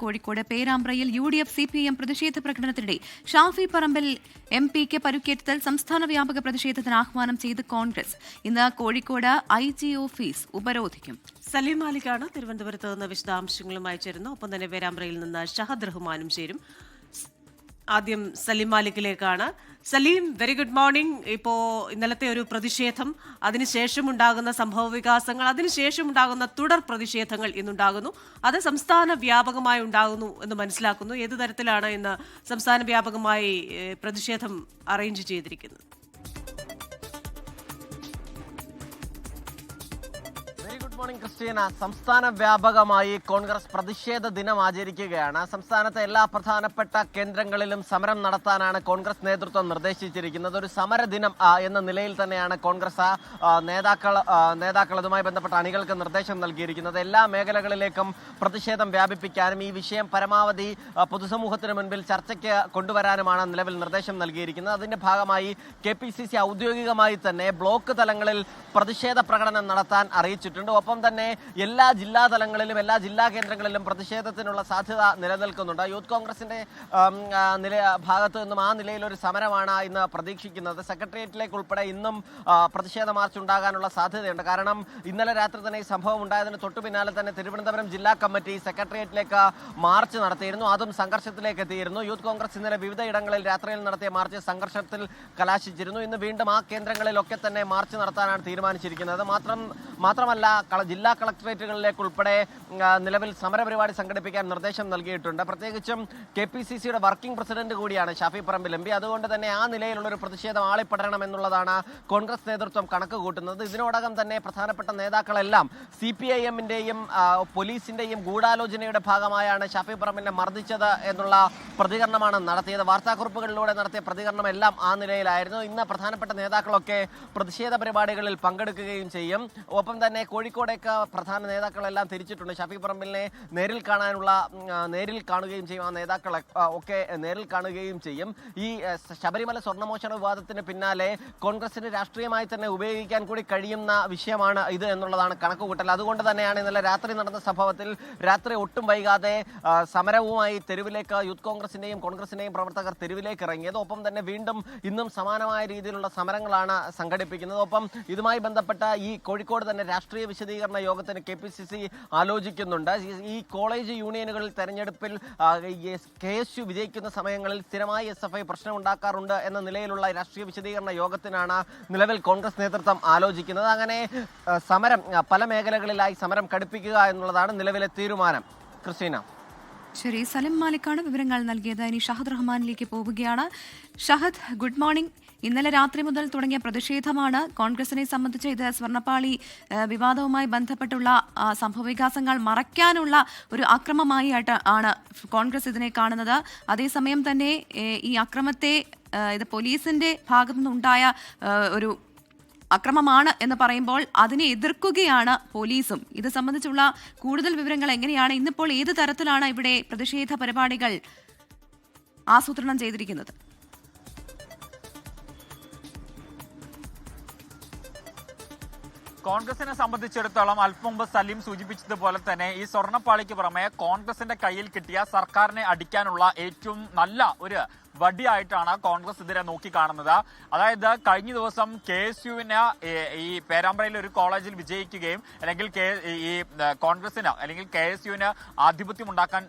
Kozhikode പേരാമ്പ്രയിൽ U D F C P M പ്രതിഷേധ പ്രകടനത്തിനിടെ Shafi Parambil M പിക്ക് പരുക്കേറ്റതിൽ സംസ്ഥാന വ്യാപക പ്രതിഷേധത്തിന് ആഹ്വാനം ചെയ്ത് കോൺഗ്രസ്. ഇന്ന് കോഴിക്കോട് ഐ ജി ഓഫീസ് ഉപരോധിക്കും. സലീം മാലിക്കാണ് തിരുവനന്തപുരത്ത് നിന്ന് വിശദാംശങ്ങളുമായി ചേരുന്നത് ഒപ്പം തന്നെ പേരാമ്പ്രയിൽ നിന്ന് ഷഹദ് റഹ്മാനും ചേരും. ആദ്യം സലീം മാലിക്കിലേക്കാണ്. സലീം വെരി ഗുഡ് മോർണിംഗ് ഇപ്പോൾ ഇന്നലത്തെ ഒരു പ്രതിഷേധം അതിനുശേഷം ഉണ്ടാകുന്ന സംഭവ വികാസങ്ങൾ അതിനുശേഷം ഉണ്ടാകുന്ന തുടർ പ്രതിഷേധങ്ങൾ ഇന്നുണ്ടാകുന്നു. അത് സംസ്ഥാന വ്യാപകമായി ഉണ്ടാകുന്നു എന്ന് മനസ്സിലാക്കുന്നു. ഏതു തരത്തിലാണ് ഇന്ന് സംസ്ഥാന വ്യാപകമായി പ്രതിഷേധം അറേഞ്ച് ചെയ്തിരിക്കുന്നത്? മോർണിംഗ് ക്രിസ്റ്റീന സംസ്ഥാന വ്യാപകമായി കോൺഗ്രസ് പ്രതിഷേധ ദിനം ആചരിക്കുകയാണ്. സംസ്ഥാനത്തെ എല്ലാ പ്രധാനപ്പെട്ട കേന്ദ്രങ്ങളിലും സമരം നടത്താനാണ് കോൺഗ്രസ് നേതൃത്വം നിർദ്ദേശിച്ചിരിക്കുന്നത്. ഒരു സമര ദിനം എന്ന നിലയിൽ തന്നെയാണ് കോൺഗ്രസ് നേതാക്കൾ നേതാക്കൾ അതുമായി ബന്ധപ്പെട്ട അണികൾക്ക് നിർദ്ദേശം നൽകിയിരിക്കുന്നത്. എല്ലാ മേഖലകളിലേക്കും പ്രതിഷേധം വ്യാപിപ്പിക്കാനും ഈ വിഷയം പരമാവധി പൊതുസമൂഹത്തിന് മുൻപിൽ ചർച്ചയ്ക്ക് കൊണ്ടുവരാനുമാണ് നിലവിൽ നിർദ്ദേശം നൽകിയിരിക്കുന്നത്. അതിന്റെ ഭാഗമായി കെ ഔദ്യോഗികമായി തന്നെ ബ്ലോക്ക് തലങ്ങളിൽ പ്രതിഷേധ പ്രകടനം നടത്താൻ അറിയിച്ചിട്ടുണ്ട്. ഒപ്പം തന്നെ എല്ലാ ജില്ലാ തലങ്ങളിലും എല്ലാ ജില്ലാ കേന്ദ്രങ്ങളിലും പ്രതിഷേധത്തിനുള്ള സാധ്യത നിലനിൽക്കുന്നുണ്ട്. യൂത്ത് കോൺഗ്രസിന്റെ നില ഭാഗത്തു നിന്നും ആ നിലയിൽ ഒരു സമരമാണ് ഇന്ന് പ്രതീക്ഷിക്കുന്നത്. സെക്രട്ടേറിയറ്റിലേക്ക് ഉൾപ്പെടെ ഇന്നും പ്രതിഷേധ മാർച്ച് ഉണ്ടാകാനുള്ള സാധ്യതയുണ്ട്. കാരണം ഇന്നലെ രാത്രി തന്നെ ഈ സംഭവം ഉണ്ടായതിന് തൊട്ടു പിന്നാലെ തന്നെ തിരുവനന്തപുരം ജില്ലാ കമ്മിറ്റി സെക്രട്ടേറിയറ്റിലേക്ക് മാർച്ച് നടത്തിയിരുന്നു. അതും സംഘർഷത്തിലേക്ക് എത്തിയിരുന്നു. യൂത്ത് കോൺഗ്രസ് ഇന്നലെ വിവിധ ഇടങ്ങളിൽ രാത്രിയിൽ നടത്തിയ മാർച്ച് സംഘർഷത്തിൽ കലാശിച്ചിരുന്നു. ഇന്ന് വീണ്ടും ആ കേന്ദ്രങ്ങളിലൊക്കെ തന്നെ മാർച്ച് നടത്താനാണ് തീരുമാനിച്ചിരിക്കുന്നത്. മാത്രം മാത്രമല്ല ജില്ലാ കളക്ടറേറ്റുകളിലേക്ക് ഉൾപ്പെടെ നിലവിൽ സമരപരിപാടി സംഘടിപ്പിക്കാൻ നിർദ്ദേശം നൽകിയിട്ടുണ്ട്. പ്രത്യേകിച്ചും കെ പി സി സിയുടെ വർക്കിംഗ് പ്രസിഡന്റ് കൂടിയാണ് ഷാഫി പറമ്പിൽ എം പി. അതുകൊണ്ട് തന്നെ ആ നിലയിലുള്ള ഒരു പ്രതിഷേധം ആളിപ്പടരണം എന്നുള്ളതാണ് കോൺഗ്രസ് നേതൃത്വം കണക്ക് കൂട്ടുന്നത് ഇതിനോടകം തന്നെ പ്രധാനപ്പെട്ട നേതാക്കളെല്ലാം സി പി ഐ എമ്മിന്റെയും പോലീസിന്റെയും ഗൂഢാലോചനയുടെ ഭാഗമായാണ് ഷാഫി പറമ്പിനെ മർദ്ദിച്ചത് എന്നുള്ള പ്രതികരണമാണ് നടത്തിയത്. വാർത്താക്കുറിപ്പുകളിലൂടെ നടത്തിയ പ്രതികരണം എല്ലാം ആ നിലയിലായിരുന്നു. ഇന്ന് പ്രധാനപ്പെട്ട നേതാക്കളൊക്കെ പ്രതിഷേധ പരിപാടികളിൽ പങ്കെടുക്കുകയും ചെയ്യും. ഒപ്പം തന്നെ കോഴിക്കോടേക്ക് പ്രധാന നേതാക്കളെല്ലാം തിരിച്ചിട്ടുണ്ട്. ഷഫീ പറമ്പിലിനെ നേരിൽ കാണാനുള്ള നേരിൽ കാണുകയും ചെയ്യും. ആ നേതാക്കളെ ഒക്കെ നേരിൽ കാണുകയും ചെയ്യും. ഈ ശബരിമല സ്വർണമോഷണ വിവാദത്തിന് പിന്നാലെ കോൺഗ്രസിന് രാഷ്ട്രീയമായി തന്നെ ഉപയോഗിക്കാൻ കൂടി കഴിയുന്ന വിഷയമാണ് ഇത് എന്നുള്ളതാണ് കണക്കുകൂട്ടൽ. അതുകൊണ്ട് തന്നെയാണ് ഇന്നലെ രാത്രി നടന്ന സംഭവത്തിൽ രാത്രി ഒട്ടും വൈകാതെ സമരവുമായി തെരുവിലേക്ക് യൂത്ത് കോൺഗ്രസിന്റെയും കോൺഗ്രസിന്റെയും പ്രവർത്തകർ തെരുവിലേക്ക് ഇറങ്ങിയത്. ഒപ്പം തന്നെ വീണ്ടും ഇന്നും സമാനമായ രീതിയിലുള്ള സമരങ്ങളാണ് സംഘടിപ്പിക്കുന്നത്. ഒപ്പം ഇതുമായി ബന്ധപ്പെട്ട ഈ കോഴിക്കോട് തന്നെ രാഷ്ട്രീയ വിശദീകരണ യോഗത്തിന് കെ പി സി സി ആലോചിക്കുന്നുണ്ട്. ഈ- കോളേജ് യൂണിയനുകളിൽ തെരഞ്ഞെടുപ്പിൽ കെ എസ് യു വിജയിക്കുന്ന സമയങ്ങളിൽ സ്ഥിരമായി എസ് എഫ് ഐ പ്രശ്നം ഉണ്ടാക്കാറുണ്ട് എന്ന നിലയിലുള്ള രാഷ്ട്രീയ വിശദീകരണ യോഗത്തിനാണ് നിലവിൽ കോൺഗ്രസ് നേതൃത്വം ആലോചിക്കുന്നത്. അങ്ങനെ സമരം പല മേഖലകളിലായി സമരം കടുപ്പിക്കുക എന്നുള്ളതാണ് നിലവിലെ തീരുമാനം. ക്രിസ്റ്റീന. ശരി സലിം മാലിക്കാണ് വിവരങ്ങൾ നൽകിയത്. ഇനി ഷഹദ് റഹ്മാനിലേക്ക് പോവുകയാണ്. Shahad good morning. ഇന്നലെ രാത്രി മുതൽ തുടങ്ങിയ പ്രതിഷേധമാണ് കോൺഗ്രസിനെ സംബന്ധിച്ച് ഇത് സ്വർണപ്പാളി വിവാദവുമായി ബന്ധപ്പെട്ടുള്ള സംഭവവികാസങ്ങൾ മറയ്ക്കാനുള്ള ഒരു അക്രമമായി ആണ് കോൺഗ്രസ് ഇതിനെ കാണുന്നത്. അതേസമയം തന്നെ ഈ അക്രമത്തെ ഇത് പോലീസിന്റെ ഭാഗത്തുനിന്നുണ്ടായ ഒരു അക്രമമാണ് എന്ന് പറയുമ്പോൾ അതിനെ എതിർക്കുകയാണ് പോലീസും. ഇത് സംബന്ധിച്ചുള്ള കൂടുതൽ വിവരങ്ങൾ എങ്ങനെയാണ്? ഇന്നിപ്പോൾ ഏത് തരത്തിലാണ് ഇവിടെ പ്രതിഷേധ പരിപാടികൾ ആസൂത്രണം ചെയ്തിരിക്കുന്നത്? കോൺഗ്രസിനെ സംബന്ധിച്ചിടത്തോളം അല്പം മുമ്പ് സലീം സൂചിപ്പിച്ചതുപോലെ തന്നെ ഈ സ്വർണപ്പാളിക്ക് പുറമെ കോൺഗ്രസിന്റെ കയ്യിൽ കിട്ടിയ സർക്കാരിനെ അടിക്കാനുള്ള ഏറ്റവും നല്ല ഒരു വടിയായിട്ടാണ് കോൺഗ്രസ് ഇതിനെ നോക്കിക്കാണുന്നത്. അതായത് കഴിഞ്ഞ ദിവസം കെ എസ് യുവിന് ഈ പേരാമ്പ്രയിലെ ഒരു കോളേജിൽ വിജയിക്കുകയും അല്ലെങ്കിൽ കെ ഈ കോൺഗ്രസിന് അല്ലെങ്കിൽ കെ എസ് യുവിന് ആധിപത്യം ഉണ്ടാക്കാൻ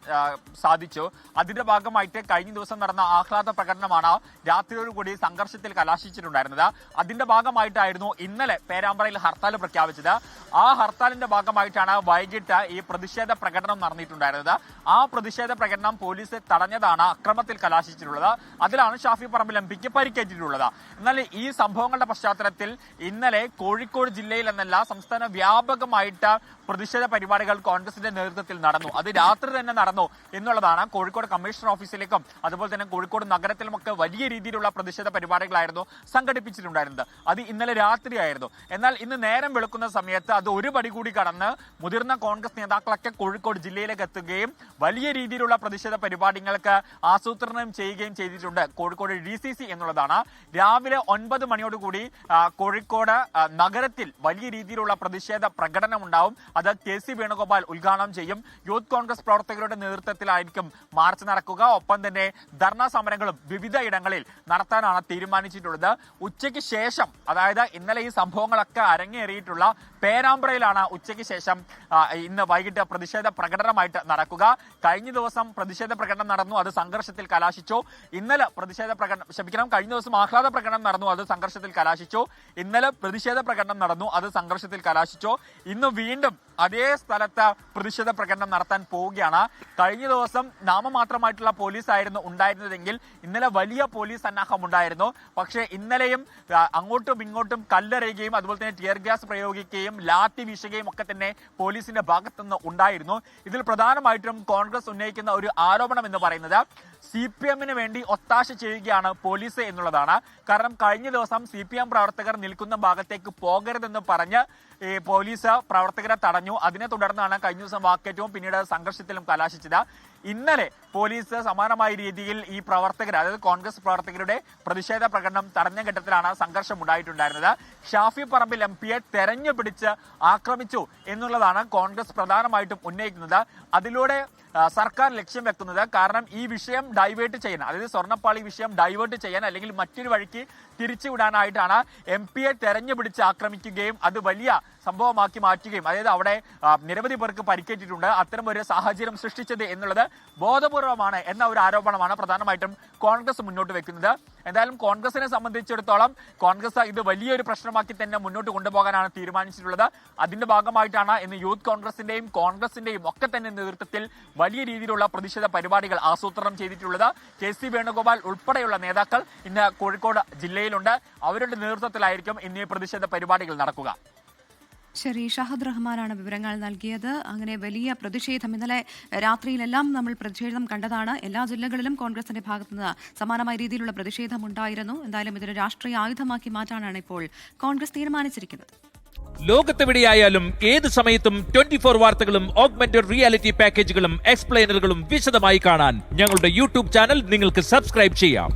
സാധിച്ചു. അതിന്റെ ഭാഗമായിട്ട് കഴിഞ്ഞ ദിവസം നടന്ന ആഹ്ലാദ പ്രകടനമാണ് രാത്രിയോടുകൂടി സംഘർഷത്തിൽ കലാശിച്ചിട്ടുണ്ടായിരുന്നത്. അതിന്റെ ഭാഗമായിട്ടായിരുന്നു ഇന്നലെ പേരാമ്പ്രയിൽ ഹർത്താൽ പ്രഖ്യാപിച്ചത്. ആ ഹർത്താലിന്റെ ഭാഗമായിട്ടാണ് വൈകിട്ട് ഈ പ്രതിഷേധ പ്രകടനം നടന്നിട്ടുണ്ടായിരുന്നത്. ആ പ്രതിഷേധ പ്രകടനം പോലീസ് തടഞ്ഞതാണ് അക്രമത്തിൽ കലാശിച്ചിട്ടുള്ളത്. അതിലാണ് ഷാഫി പറമ്പിൽ എം പിക്ക് പരിക്കേറ്റിട്ടുള്ളത്. എന്നാൽ ഈ സംഭവങ്ങളുടെ പശ്ചാത്തലത്തിൽ ഇന്നലെ കോഴിക്കോട് ജില്ലയിൽ എന്നല്ല സംസ്ഥാന വ്യാപകമായിട്ട് പ്രതിഷേധ പരിപാടികൾ കോൺഗ്രസിന്റെ നേതൃത്വത്തിൽ നടന്നു. അത് രാത്രി തന്നെ നടന്നു എന്നുള്ളതാണ് കോഴിക്കോട് കമ്മീഷണർ ഓഫീസിലേക്കും അതുപോലെ തന്നെ കോഴിക്കോട് നഗരത്തിലുമൊക്കെ വലിയ രീതിയിലുള്ള പ്രതിഷേധ പരിപാടികളായിരുന്നു സംഘടിപ്പിച്ചിട്ടുണ്ടായിരുന്നത്. അത് ഇന്നലെ രാത്രിയായിരുന്നു. എന്നാൽ ഇന്ന് നേരം വെളുക്കുന്ന സമയത്ത് അത് ഒരു പടി കൂടി കടന്ന് മുതിർന്ന കോൺഗ്രസ് നേതാക്കളൊക്കെ കോഴിക്കോട് ജില്ലയിലേക്ക് എത്തുകയും വലിയ രീതിയിലുള്ള പ്രതിഷേധ പരിപാടികൾക്ക് ആസൂത്രണം ചെയ്യുകയും ചെയ്തിട്ടുണ്ട്. കോഴിക്കോട് ഡി സി സി എന്നുള്ളതാണ്. രാവിലെ ഒൻപത് മണിയോടുകൂടി കോഴിക്കോട് നഗരത്തിൽ വലിയ രീതിയിലുള്ള പ്രതിഷേധ പ്രകടനം ഉണ്ടാവും അത് കെ സി വേണുഗോപാൽ ഉദ്ഘാടനം ചെയ്യും. യൂത്ത് കോൺഗ്രസ് പ്രവർത്തകരുടെ നേതൃത്വത്തിലായിരിക്കും മാർച്ച് നടക്കുക. ഒപ്പം തന്നെ ധർണാ സമരങ്ങളും വിവിധ ഇടങ്ങളിൽ നടത്താനാണ് തീരുമാനിച്ചിട്ടുള്ളത്. ഉച്ചയ്ക്ക് ശേഷം അതായത് ഇന്നലെ ഈ സംഭവങ്ങളൊക്കെ അരങ്ങേറിയിട്ടുള്ള പേരാമ്പ്രയിലാണ് ഉച്ചയ്ക്ക് ശേഷം ഇന്ന് വൈകിട്ട് പ്രതിഷേധ പ്രകടനമായിട്ട് നടക്കുക. കഴിഞ്ഞ ദിവസം പ്രതിഷേധ പ്രകടനം നടന്നു. അത് സംഘർഷത്തിൽ കലാശിച്ചു. ഇന്നലെ പ്രതിഷേധ പ്രകടനം ക്ഷമിക്കണം കഴിഞ്ഞ ദിവസം ആഹ്ലാദ പ്രകടനം നടന്നു അത് സംഘർഷത്തിൽ കലാശിച്ചു. ഇന്നലെ പ്രതിഷേധ പ്രകടനം നടന്നു അത് സംഘർഷത്തിൽ കലാശിച്ചു. ഇന്ന് വീണ്ടും അതേ സ്ഥലത്ത് പ്രതിഷേധ പ്രകടനം നടത്താൻ പോവുകയാണ്. കഴിഞ്ഞ ദിവസം നാമമാത്രമായിട്ടുള്ള പോലീസ് ആയിരുന്നു ഉണ്ടായിരുന്നതെങ്കിൽ ഇന്നലെ വലിയ പോലീസ് സന്നാഹം ഉണ്ടായിരുന്നു. പക്ഷേ ഇന്നലെയും അങ്ങോട്ടും ഇങ്ങോട്ടും കല്ലെറിയുകയും അതുപോലെ തന്നെ ടിയർ ഗ്യാസ് പ്രയോഗിക്കുകയും ലാത്തി വീശുകയും ഒക്കെ തന്നെ പോലീസിന്റെ ഭാഗത്തുനിന്ന് ഉണ്ടായിരുന്നു. ഇതിൽ പ്രധാനമായിട്ടും കോൺഗ്രസ് ഉന്നയിക്കുന്ന ഒരു ആരോപണം എന്ന് പറയുന്നത് സി പി എമ്മിന് വേണ്ടി ഒത്താശ ചെയ്യുകയാണ് പോലീസ് എന്നുള്ളതാണ്. കാരണം കഴിഞ്ഞ ദിവസം സി പി എം പ്രവർത്തകർ നിൽക്കുന്ന ഭാഗത്തേക്ക് പോകരുതെന്ന് പറഞ്ഞ് പോലീസ് പ്രവർത്തകരെ തടഞ്ഞു. അതിനെ തുടർന്നാണ് കഴിഞ്ഞ ദിവസം വാക്കേറ്റവും പിന്നീട് സംഘർഷത്തിലും കലാശിച്ചത്. ഇന്നലെ പോലീസ് സമാനമായ രീതിയിൽ ഈ പ്രവർത്തകർ അതായത് കോൺഗ്രസ് പ്രവർത്തകരുടെ പ്രതിഷേധ പ്രകടനം തടഞ്ഞ ഘട്ടത്തിലാണ് സംഘർഷം ഉണ്ടായിട്ടുണ്ടായിരുന്നത്. ഷാഫി പറമ്പിൽ എം പിയെ തെരഞ്ഞു പിടിച്ച് ആക്രമിച്ചു എന്നുള്ളതാണ് കോൺഗ്രസ് പ്രധാനമായിട്ടും ഉന്നയിക്കുന്നത്. അതിലൂടെ സർക്കാർ ലക്ഷ്യം വെക്കുന്നത് കാരണം ഈ വിഷയം ഡൈവേർട്ട് ചെയ്യാൻ അതായത് സ്വർണപ്പാളി വിഷയം ഡൈവേർട്ട് ചെയ്യാൻ അല്ലെങ്കിൽ മറ്റൊരു വഴിക്ക് തിരിച്ചുവിടാനായിട്ടാണ് എം പിയെ തെരഞ്ഞു പിടിച്ച് ആക്രമിക്കുകയും അത് വലിയ സംഭവമാക്കി മാറ്റുകയും അതായത് അവിടെ നിരവധി പേർക്ക് പരിക്കേറ്റിട്ടുണ്ട്. അത്തരം ഒരു സാഹചര്യം സൃഷ്ടിച്ചത് എന്നുള്ളത് ബോധപൂർവമാണ് എന്ന ഒരു ആരോപണമാണ് പ്രധാനമായിട്ടും കോൺഗ്രസ് മുന്നോട്ട് വെക്കുന്നത്. എന്തായാലും കോൺഗ്രസിനെ സംബന്ധിച്ചിടത്തോളം കോൺഗ്രസ് ഇത് വലിയൊരു പ്രശ്നമാക്കി തന്നെ മുന്നോട്ട് കൊണ്ടുപോകാനാണ് തീരുമാനിച്ചിട്ടുള്ളത്. അതിന്റെ ഭാഗമായിട്ടാണ് ഇന്ന് യൂത്ത് കോൺഗ്രസിന്റെയും കോൺഗ്രസിന്റെയും ഒക്കെ തന്നെ നേതൃത്വത്തിൽ വലിയ രീതിയിലുള്ള പ്രതിഷേധ പരിപാടികൾ ആസൂത്രണം ചെയ്തിട്ടുള്ളത്. കെ സി വേണുഗോപാൽ ഉൾപ്പെടെയുള്ള നേതാക്കൾ ഇന്ന് കോഴിക്കോട് ജില്ലയിലുണ്ട്. അവരുടെ നേതൃത്വത്തിലായിരിക്കും ഇന്ന് പ്രതിഷേധ പരിപാടികൾ നടക്കുക. ശരി ഷഹദ് റഹ്മാനാണ് വിവരങ്ങൾ നൽകിയത്. അങ്ങനെ വലിയ പ്രതിഷേധം ഇന്നലെ രാത്രിയിലെല്ലാം നമ്മൾ പ്രതിഷേധം കണ്ടതാണ്. എല്ലാ ജില്ലകളിലും കോൺഗ്രസിന്റെ ഭാഗത്തുനിന്ന് സമാനമായ രീതിയിലുള്ള പ്രതിഷേധം ഉണ്ടായിരുന്നു എന്തായാലും ഇതൊരു രാഷ്ട്രീയ ആയുധമാക്കി മാറ്റാനാണ് ഇപ്പോൾ കോൺഗ്രസ് തീരുമാനിച്ചിരിക്കുന്നത്. ലോകത്തെവിടെയായാലും ഏത് സമയത്തും ട്വന്റി ഫോർ വാർത്തകളും ഓഗ്മെന്റഡ് റിയാലിറ്റി പാക്കേജുകളും എക്സ്പ്ലെയിനറുകളും വിശദമായി കാണാൻ ഞങ്ങളുടെ യൂട്യൂബ് ചാനൽ നിങ്ങൾക്ക് സബ്സ്ക്രൈബ് ചെയ്യാം.